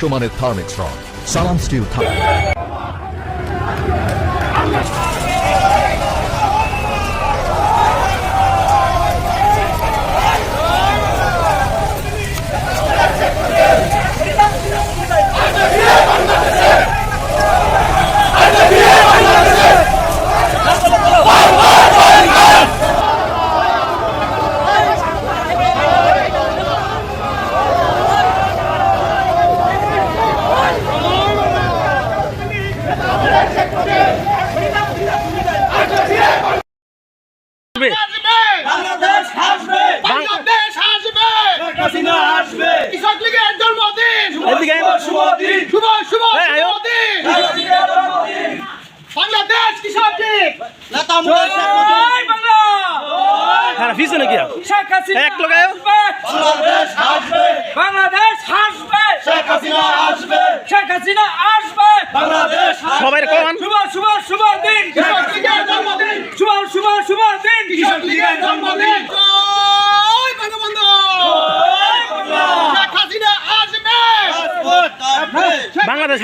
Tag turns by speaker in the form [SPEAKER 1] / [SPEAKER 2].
[SPEAKER 1] বিশ্বমানের থার্মিক্স রং সালাম still thermic
[SPEAKER 2] Bangladesh হাসবে
[SPEAKER 3] বাংলাদেশ আসবে
[SPEAKER 2] শেখ হাসিনা আসবে
[SPEAKER 3] কৃষক লীগের জন্মদিন
[SPEAKER 2] এদিকে শুভ দিন
[SPEAKER 3] শুভ শুভ
[SPEAKER 2] এই, আয়ো।
[SPEAKER 3] শুভ দিন
[SPEAKER 2] শেখ হাসিনার জন্মদিন
[SPEAKER 3] বাংলাদেশ কৃষক লীগ নেতা
[SPEAKER 4] হ্যাঁ লোকায়
[SPEAKER 2] বাংলাদেশ হাসবে
[SPEAKER 5] হাসবে
[SPEAKER 2] শেখ হাসিনা আসবে।
[SPEAKER 5] শেখ হাসিনা কিশোর লীগের জন্মদিন বাংলাদেশ